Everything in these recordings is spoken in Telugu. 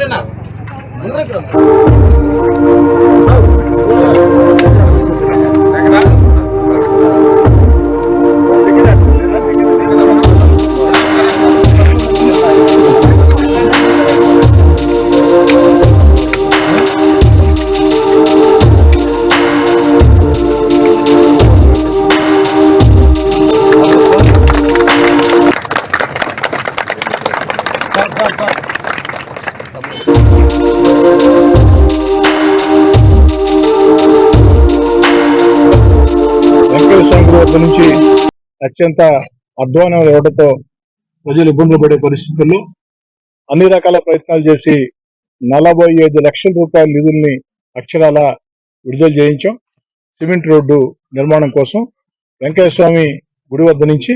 ಇದ್ರಿ ನಾವು వెంకటేశ్వర స్వామి వద్ద నుంచి అత్యంత అధ్వానం ఇవ్వడంతో ప్రజలు ఇబ్బందులు పడే పరిస్థితుల్లో అన్ని రకాల ప్రయత్నాలు చేసి నలభై ఐదు లక్షల రూపాయల నిధుల్ని అక్షరాల విడుదల చేయించాం. సిమెంట్ రోడ్డు నిర్మాణం కోసం వెంకటేశ్వర స్వామి గుడి వద్ద నుంచి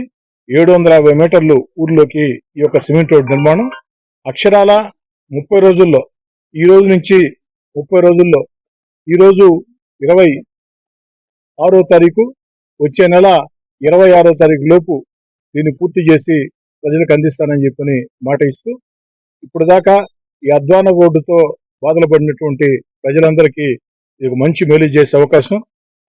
ఏడు వందల యాభై మీటర్లు ఊర్లోకి ఈ యొక్క సిమెంట్ రోడ్డు నిర్మాణం. అక్షరాల ముప్పై రోజుల్లో ఈ రోజు నుంచి ముప్పై రోజుల్లో ఈ రోజు ఇరవై ఆరో తారీఖు వచ్చే నెల ఇరవై ఆరో తారీఖు లోపు దీన్ని పూర్తి చేసి ప్రజలకు అందిస్తానని చెప్పని మాట ఇస్తూ ఇప్పుడు దాకా ఈ అధ్వాన రోడ్డుతో బాధలు పడినటువంటి ప్రజలందరికీ ఇది మంచి మేలు చేసే అవకాశం.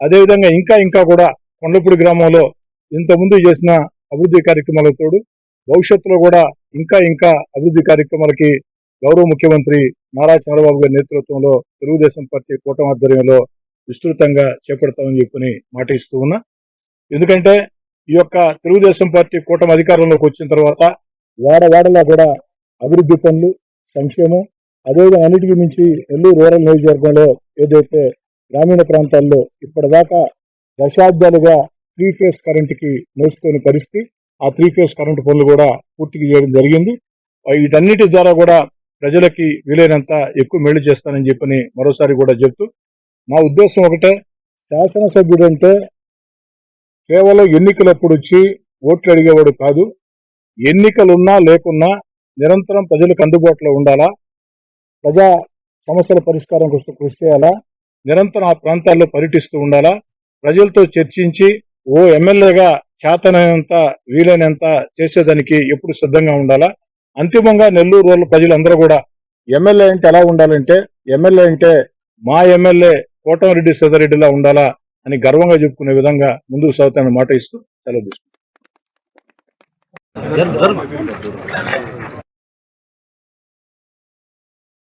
అదేవిధంగా ఇంకా ఇంకా కూడా కొండపూడి గ్రామంలో ఇంతకుముందు చేసిన అభివృద్ధి కార్యక్రమాలకు తోడు భవిష్యత్తులో కూడా ఇంకా ఇంకా అభివృద్ధి కార్యక్రమాలకి గౌరవ ముఖ్యమంత్రి నారా చంద్రబాబు గారి నేతృత్వంలో తెలుగుదేశం పార్టీ కూటమి ఆధ్వర్యంలో విస్తృతంగా చేపడతామని చెప్పని మాట ఇస్తూ ఉన్నా ఎందుకంటే ఈ యొక్క తెలుగుదేశం పార్టీ కూటమి అధికారంలోకి వచ్చిన తర్వాత వాడవాడలా కూడా అభివృద్ధి పనులు సంక్షేమం అదేవిధంగా అన్నిటికీ మించి నెల్లూరు రూరల్ నియోజకవర్గంలో ఏదైతే గ్రామీణ ప్రాంతాల్లో ఇప్పటిదాకా దశాబ్దాలుగా త్రీ ఫేస్ కరెంటుకి నోచుకోని పరిస్థితి ఆ త్రీ ఫేస్ కరెంటు పనులు కూడా పూర్తిగా చేయడం జరిగింది. వీటన్నిటి ద్వారా కూడా ప్రజలకి వీలైనంత ఎక్కువ మేలు చేస్తానని చెప్పని మరోసారి కూడా చెప్తూ నా ఉద్దేశం ఒకటే శాసనసభ్యుడు అంటే కేవలం ఎన్నికలప్పుడు వచ్చి ఓట్లు అడిగేవాడు కాదు. ఎన్నికలున్నా లేకున్నా నిరంతరం ప్రజలకు అందుబాటులో ఉండాలా? ప్రజా సమస్యల పరిష్కారం కోసం కృషి చేయాలా? నిరంతరం ఆ ప్రాంతాల్లో పర్యటిస్తూ ఉండాలా? ప్రజలతో చర్చించి ఓ ఎమ్మెల్యేగా చేతనైనంత వీలైనంత చేసేదానికి ఎప్పుడు సిద్ధంగా ఉండాలా? అంతిమంగా నెల్లూరు వాళ్ళ ప్రజలందరూ కూడా ఎమ్మెల్యే అంటే ఎలా ఉండాలంటే ఎమ్మెల్యే అంటే మా ఎమ్మెల్యే కోటమిరెడ్డి సదరెడ్డిలా ఉండాలా? అని గర్వంగా చెప్పుకునే విధంగా ముందుకు సాగుతానని మాట ఇస్తూ సెలవు తీసుకుంటాను.